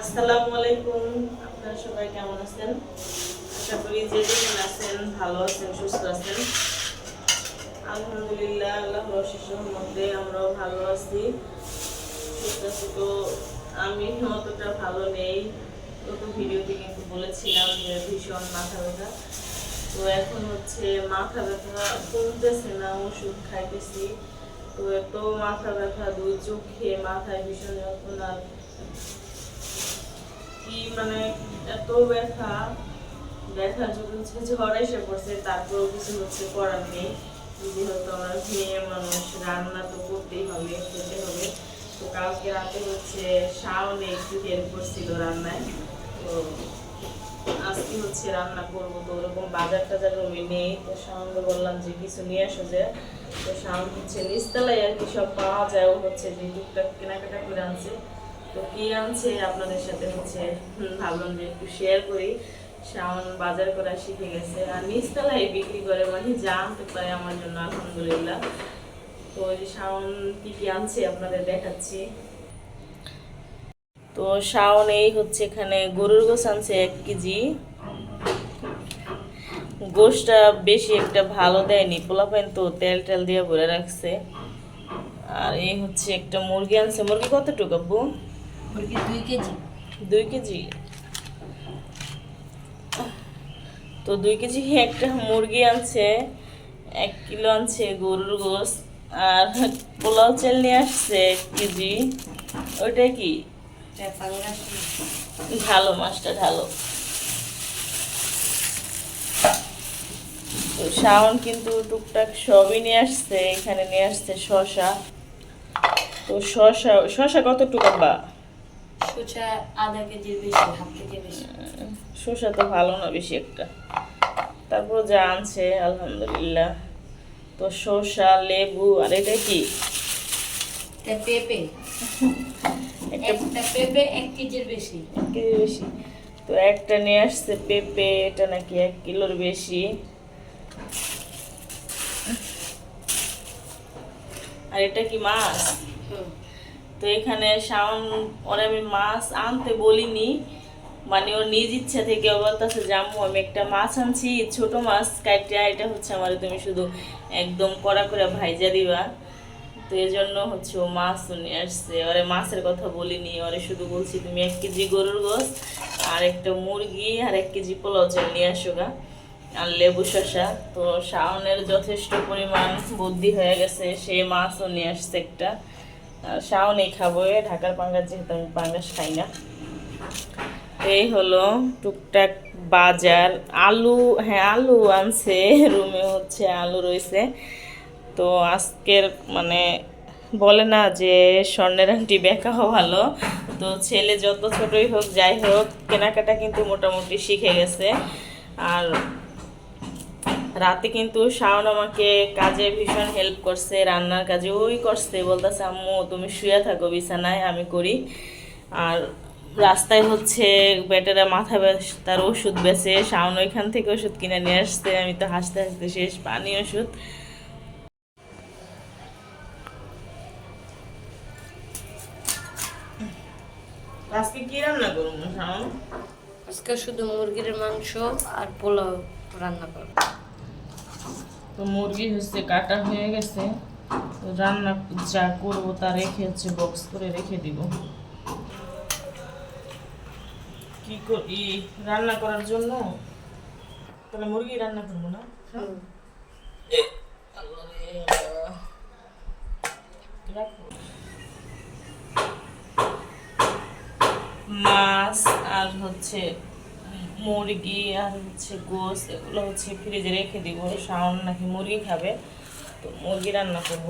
আসসালামু আলাইকুম। আপনারা সবাই কেমন আছেন? আশা করি যে যেখানে আছেন ভালো আছেন, সুস্থ আছেন। আলহামদুলিল্লাহ আল্লাহ রশিসের মধ্যে আমরাও ভালো আছি। সুস্থ আছি তো আমি অতটা ভালো নেই। গত ভিডিওতে কিন্তু বলেছিলাম যে ভীষণ মাথা ব্যথা। তো এখন হচ্ছে মাথা ব্যথা কমতেছে না, ওষুধ খাইতেছি। তো এত মাথা ব্যথা, দুই চোখে মাথায় ভীষণ যন্ত্রণা। কি মানে এত ব্যথা ব্যথা যখন হচ্ছে ঝড় এসে পড়ছে, তারপরেও কিছু হচ্ছে করার নেই। যেহেতু আমরা মেয়ে মানুষ, রান্না তো করতেই হবে, খেতে হবে। তো কালকে রাতে হচ্ছে শাওনে একটু হেল্প করছিল রান্নায়। তো আজকে হচ্ছে রান্না করব তো ওরকম বাজার টাজার রুমে নেই। তো শাওনকে বললাম যে কিছু নিয়ে আসো যে। তো শাওন হচ্ছে নিচতলায় আর কি সব পাওয়া যায়, ও হচ্ছে যে টুকটাক কেনাকাটা করে আনছে। তো আনছে আপনাদের সাথে হচ্ছে ভাবলাম যে একটু শেয়ার করি। শাওন বাজার করা শিখে গেছে আর নিচতলায় বিক্রি করে মানে যা আনতে পারে আমার জন্য, আলহামদুলিল্লাহ। তো ওই যে শাওন আনছে আপনাদের দেখাচ্ছি। তো শাওন এই হচ্ছে এখানে গরুর গোস আনছে এক কেজি। গোশটা বেশি একটা ভালো দেয়নি, পোলাপাইন তো তেল টেল দিয়ে ভরে রাখছে। আর এই হচ্ছে একটা মুরগি আনছে। মুরগি কতটুকু আব্বু? মুরগি দুই কেজি। দুই কেজি? তো দুই কেজি একটা মুরগি আনছে এক কিলো আনছে গরুর গোস আর পোলাও চাল নিয়ে আসছে এক কেজি। ওইটা কি? ঢালো মাছটা ঢালো। তো শাওন কিন্তু টুকটাক সবই নিয়ে আসছে এখানে নিয়ে আসছে শশা তো শশা শশা কতটুকু বা সোচা আধা কেজির বেশি হাফ কেজির বেশি। শসা তো ভালো না বেশি একটা। তারপর যা আনছে আলহামদুলিল্লাহ। তো শসা লেবু আর এটা কি? পেঁপে। একটা পেঁপে এক কেজির বেশি। এক কেজি বেশি। তো একটা নিয়ে আসছে পেঁপে এটা নাকি এক কিলোর বেশি। আর এটা কি মাছ? হুম। তো এখানে শাওন, ওরে আমি মাছ আনতে বলিনি। মানে ওর নিজ ইচ্ছা থেকে ও বলতেছে, জাম্মু, আমি একটা মাছ আনছি, ছোট মাছ কাইটা এটা হচ্ছে আমার তুমি শুধু একদম কড়া করে ভাইজা দিবা। তো এই জন্য হচ্ছে ও মাছ নিয়ে আসছে। ওরে মাছের কথা বলিনি, ওরে শুধু বলছি, তুমি এক কেজি গরুর গোস আর একটা মুরগি, আর এক কেজি পোলাও চাল নিয়ে আসো গা, আর লেবু শসা। তো শাওনের যথেষ্ট পরিমাণ বুদ্ধি হয়ে গেছে, সে মাছও নিয়ে আসছে একটা। শাওনেই খাব। ঢাকার পাঙ্গাস যেহেতু আমি পাঙ্গাস খাই না। এই হলো টুকটাক বাজার। আলু হ্যাঁ আলু আনছে, রুমে হচ্ছে আলু রয়েছে। তো আজকের মানে বলে না যে স্বর্ণের আংটি বেকাও ভালো। তো ছেলে যত ছোটই হোক, যাই হোক, কেনাকাটা কিন্তু মোটামুটি শিখে গেছে। আর রাতে কিন্তু শাওন আমাকে কাজে ভীষণ হেল্প করছে, রান্নার কাজে। ওই করছে, বলতেছে, আম্মু, তুমি শুয়ে থাকো, বিছানায় আমি করি। আর রাস্তায় হচ্ছে বেটারা মাথা তার ওষুধ বেছে, শাওন ওইখান থেকে ওষুধ কিনে নিয়ে আসছে। আমি তো হাসতে হাসতে শেষ, পানি, ওষুধ। আজকে কি রান্না করব, শাওন? আজকে শুধু মুরগির মাংস আর পোলাও রান্না করব। তো মুরগি হচ্ছে কাটা হয়ে গেছে তো রান্না যা করব তা রেখে হচ্ছে বক্স করে রেখে দিব কি করি রান্না করার জন্য তাহলে মুরগি রান্না করব না। রাখো। মাছ আর হচ্ছে মুরগি আর হচ্ছে গোস এগুলো হচ্ছে ফ্রিজে রেখে দিব। শাওন নাকি মুরগি খাবে তো মুরগি রান্না করব।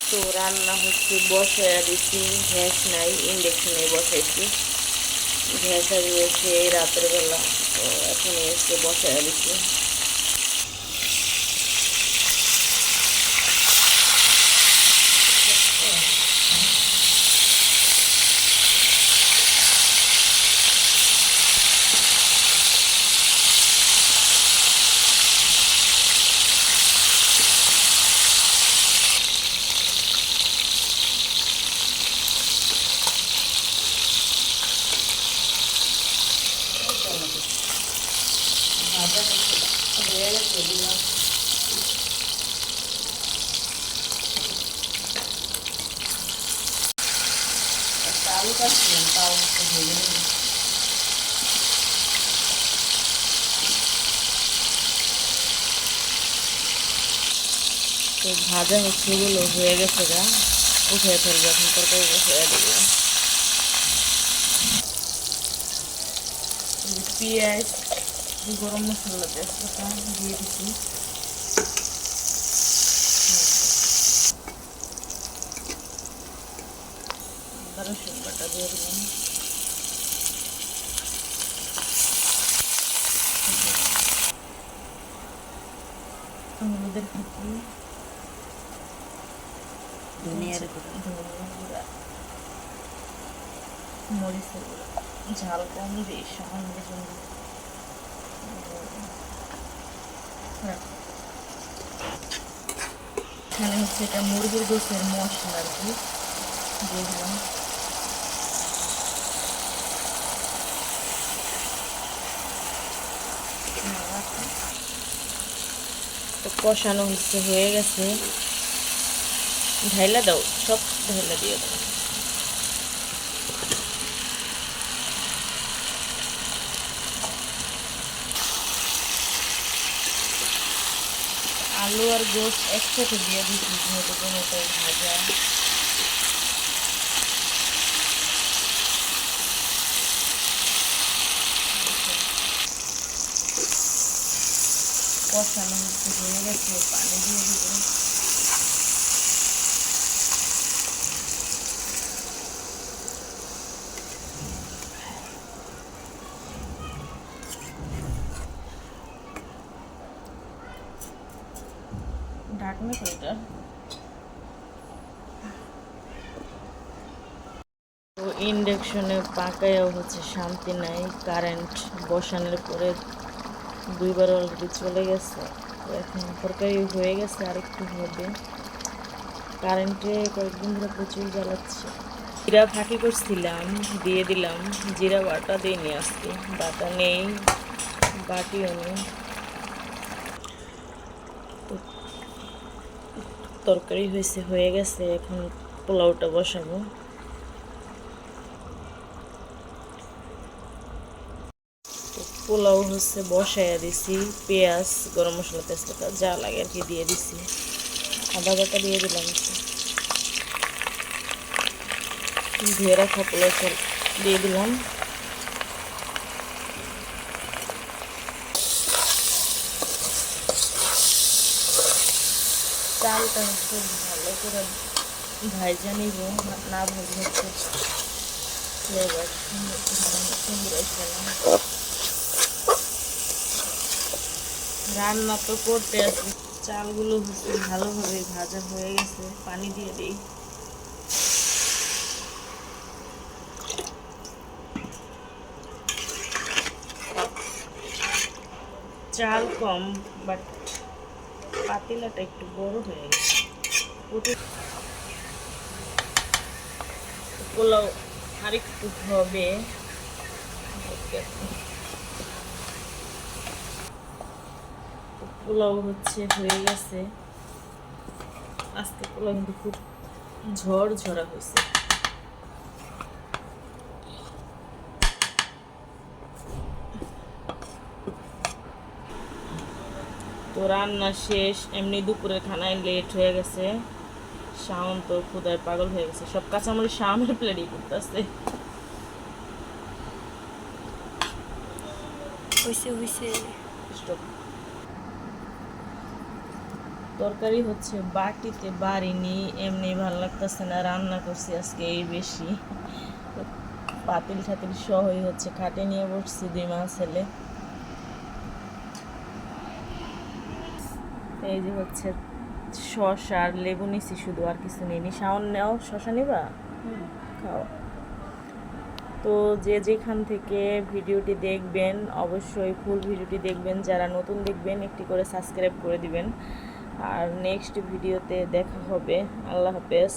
তো রান্না হচ্ছে বসায় দিচ্ছি গ্যাস নাই ইন্ডাকশনে বসাইছি। গ্যাস হারিয়েছে এই রাতের বেলা তো এখন এসে বসায় দিচ্ছি দিয়ে দিলাম একটা আলু কাটছিলাম তাও একটু ভেজে নিলাম তো ভাজা হচ্ছে এগুলো হয়ে গেছে গা উঠে ফেলব এখন তরকারি বসে দেবো পেঁয়াজ গরম মশলা তেজপাতা দিয়ে দিচ্ছি। রসুন বাটা দিয়ে দিলাম। হলুদের ফুটি ধনিয়ার গুঁড়া মরিচের গুঁড়া, ঝাল কম দিই সামান্য জন্য এখানে হচ্ছে এটা মুরগির গোসের মশলা আর কি দিয়ে কষানো হচ্ছে, হয়ে গেছে। ঢাইলা দাও, সব ঢাইলা দিয়ে দাও। আলু আর গোস একসাথে দিয়ে দিচ্ছি যেহেতু টমেটো ভাজা কষানো হচ্ছে হয়ে গেছে পানি দিয়ে দিব ঢাকনা করে এটা তো ইন্ডাকশনে পাকায়ও হচ্ছে শান্তি নাই, কারেন্ট বসানোর পরে দুইবার অলরেডি চলে গেছে। এখন তরকারি হয়ে গেছে আর একটু হবে। কারেন্টে কয়েকদিন ধরে প্রচুর জ্বালাচ্ছে। জিরা ফাঁকি করছিলাম, দিয়ে দিলাম। জিরা বাটা দিইনি আজকে, বাটা নেই, বাটিও নেই। তরকারি হয়েছে, হয়ে গেছে, এখন পোলাওটা বসাবো তো পোলাও হচ্ছে বসাইয়া দিছি, পেঁয়াজ, গরম মশলা, তেজপাতা, যা লাগে আর কি দিয়ে দিছি। আদা বাটা দিয়ে দিলাম ধুয়ে রাখা পোলাও চাল দিয়ে দিলাম। চালটা হচ্ছে ভালো করে ভাইজা নিব, না ভাজি হচ্ছে সুন্দর সুন্দর আসবে না রান্না তো করতে আছে। চালগুলো হচ্ছে ভালোভাবে ভাজা হয়ে গেছে, পানি দিয়ে দিই। চাল কম বাট পাতিলাটা একটু বড় হয়ে গেছে। পোলাও আরেকটু হবে। পোলাও হচ্ছে হয়ে গেছে। আজকে পোলাও কিন্তু খুব ঝড় ঝরা হয়েছে। তো রান্না শেষ এমনি দুপুরের খানায় লেট হয়ে গেছে। শাওন তো ক্ষুদায় পাগল হয়ে গেছে। সব কাঁচামরিচ শাওনের প্লেটই করতেছে। হইছে স্টপ তরকারি হচ্ছে বাটিতে বাড়িনি এমনি ভালো লাগতেছে না রান্না করছি আজকে এই বেশি। পাতিল ঠাতিল সহই হচ্ছে খাটে নিয়ে বসছি দুই মাস ছেলে। এই যে হচ্ছে শসা আর লেবু নিছি শুধু আর কিছু নেই শাওন নেও শসা নিবা? খাও। তো যে যেখান থেকে ভিডিওটি দেখবেন অবশ্যই ফুল ভিডিওটি দেখবেন। যারা নতুন দেখবেন একটি করে সাবস্ক্রাইব করে দিবেন। আর নেক্সট ভিডিওতে দেখা হবে। আল্লাহ হাফেজ।